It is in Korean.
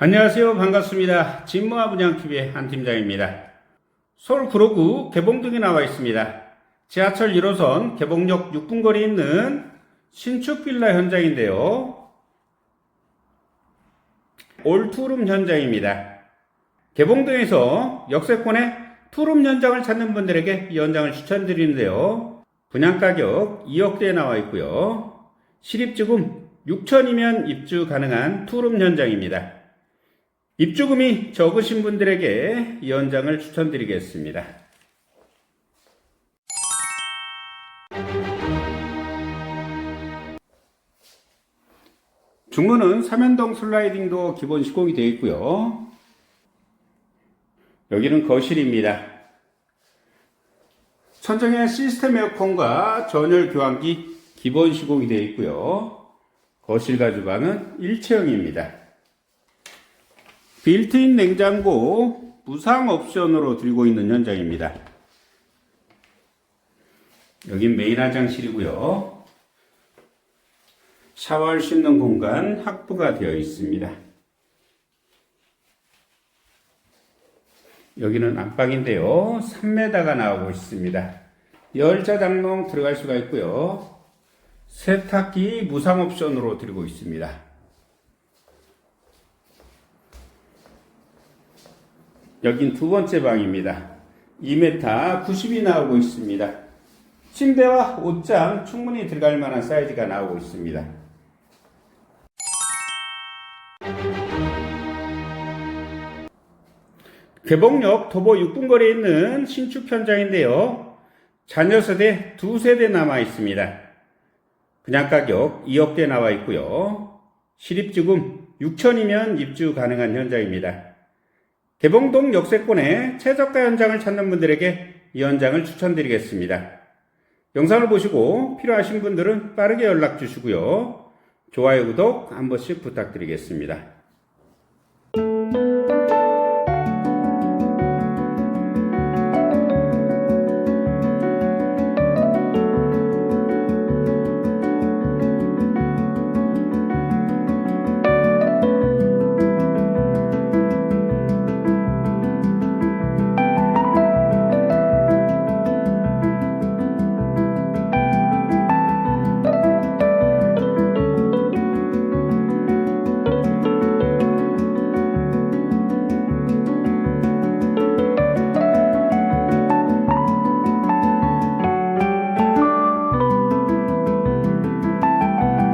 안녕하세요. 반갑습니다. 진모아 분양TV의 한 팀장입니다. 서울 구로구 개봉동에 나와 있습니다. 지하철 1호선 개봉역 6분 거리에 있는 신축 빌라 현장인데요. 올 투룸 현장입니다. 개봉동에서 역세권의 투룸 현장을 찾는 분들에게 이 현장을 추천드리는데요. 분양 가격 2억대에 나와 있고요. 실입주금 6천이면 입주 가능한 투룸 현장입니다. 입주금이 적으신 분들에게 이 현장을 추천드리겠습니다. 중문은 삼연동 슬라이딩도 기본 시공이 되어 있고요. 여기는 거실입니다. 천정에 시스템 에어컨과 전열 교환기 기본 시공이 되어 있고요. 거실과 주방은 일체형입니다. 빌트인 냉장고 무상 옵션으로 들고 있는 현장입니다. 여긴 메인 화장실이고요. 샤워할 수 있는 공간 확보가 되어 있습니다. 여기는 안방인데요. 3m가 나오고 있습니다. 열자 장롱 들어갈 수가 있고요. 세탁기 무상 옵션으로 드리고 있습니다. 여긴 두 번째 방입니다. 2m 90이 나오고 있습니다. 침대와 옷장 충분히 들어갈 만한 사이즈가 나오고 있습니다. 개봉역 도보 6분 거리에 있는 신축 현장인데요. 자녀 세대 두 세대 남아 있습니다. 분양 가격 2억대 나와 있고요. 실입주금 6천이면 입주 가능한 현장입니다. 개봉동 역세권의 최저가 현장을 찾는 분들에게 이 현장을 추천드리겠습니다. 영상을 보시고 필요하신 분들은 빠르게 연락 주시고요. 좋아요, 구독 한 번씩 부탁드리겠습니다.